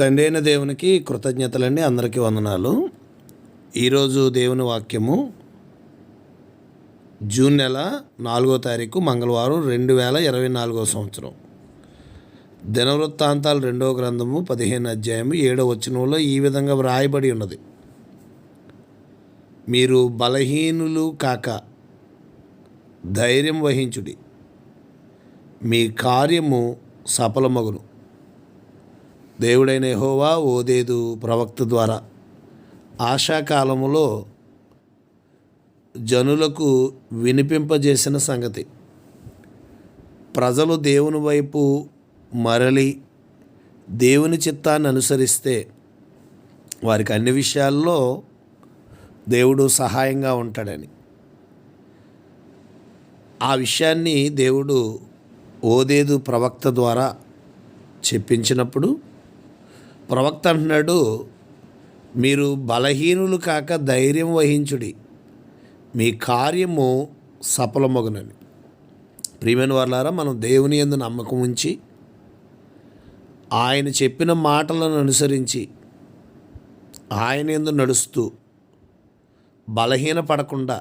తండ్రి అయిన దేవునికి కృతజ్ఞతలండి అందరికీ వందనాలు. ఈరోజు దేవుని వాక్యము జూన్ నెల నాలుగో తారీఖు మంగళవారం రెండు వేల ఇరవై నాలుగో సంవత్సరం. దినవృత్తాంతాలు రెండవ గ్రంథము పదిహేను అధ్యాయము ఏడవ వచనంలో ఈ విధంగా వ్రాయబడి ఉన్నది. మీరు బలహీనులు కాక ధైర్యం వహించుడి. మీ కార్యము సఫలమగును. దేవుడైన హోవా ఓదేదు ప్రవక్త ద్వారా. ఆశాకాలములో జనులకు వినిపింపజేసిన సంగతి. ప్రజలు దేవుని వైపు మరలి దేవుని చిత్తాన్ని అనుసరిస్తే వారికి అన్ని విషయాల్లో దేవుడు సహాయంగా ఉంటాడని. ఆ విషయాన్ని దేవుడు ఓదేదు ప్రవక్త ద్వారా చెప్పించినప్పుడు ప్రవక్త అంటున్నాడు మీరు బలహీనులు కాక ధైర్యం వహించుడి. మీ కార్యము సఫలమగునని. ప్రియమైన వాళ్ళారా మనం దేవుని ఎందు నమ్మకం ఉంచి ఆయన చెప్పిన మాటలను అనుసరించి ఆయన ఎందు నడుస్తూ బలహీన పడకుండా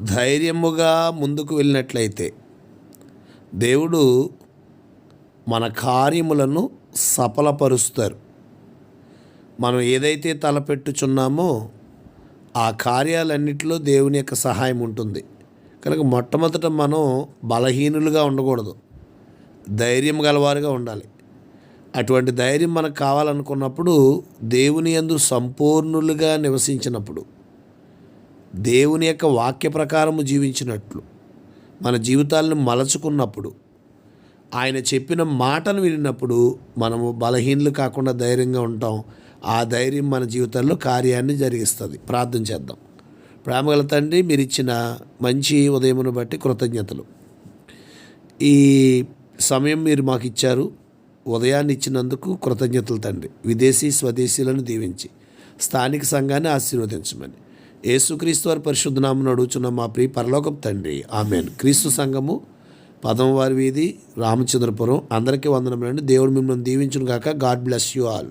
ధైర్యముగా ముందుకు వెళ్ళినట్లయితే దేవుడు మన కార్యములను సఫలపరుస్తారు. మనం ఏదైతే తలపెట్టుచున్నామో ఆ కార్యాలన్నిటిలో దేవుని యొక్క సహాయం ఉంటుంది. కనుక మొట్టమొదట మనం బలహీనులుగా ఉండకూడదు. ధైర్యం గలవారుగా ఉండాలి. అటువంటి ధైర్యం మనకు కావాలనుకున్నప్పుడు దేవుని ఎందు సంపూర్ణులుగా నివసించినప్పుడు దేవుని యొక్క వాక్య ప్రకారము జీవించినట్లు మన జీవితాలను మలచుకున్నప్పుడు ఆయన చెప్పిన మాటను వినినప్పుడు మనము బలహీనలు కాకుండా ధైర్యంగా ఉంటాం. ఆ ధైర్యం మన జీవితంలో కార్యాన్ని జరిగిస్తుంది. ప్రార్థన చేద్దాం. ప్రేమగల తండ్రి మీరు ఇచ్చిన మంచి ఉదయమును బట్టి కృతజ్ఞతలు. ఈ సమయం మీరు మాకు ఇచ్చారు. ఉదయాన్ని ఇచ్చినందుకు కృతజ్ఞతలు తండ్రి. విదేశీ స్వదేశీలను దీవించి స్థానిక సంఘాన్ని ఆశీర్వదించమని. యేసుక్రీస్తు వారి పరిశుద్ధనామను అడుగుచున్న మా ప్రియ పరలోకం తండ్రి. ఆమెన్. క్రీస్తు సంఘము పదమవారి వీధి రామచంద్రపురం. అందరికీ వందనములండి. దేవుడు మిమ్మల్ని దీవించును గాక గాడ్ బ్లెస్ యూ ఆల్.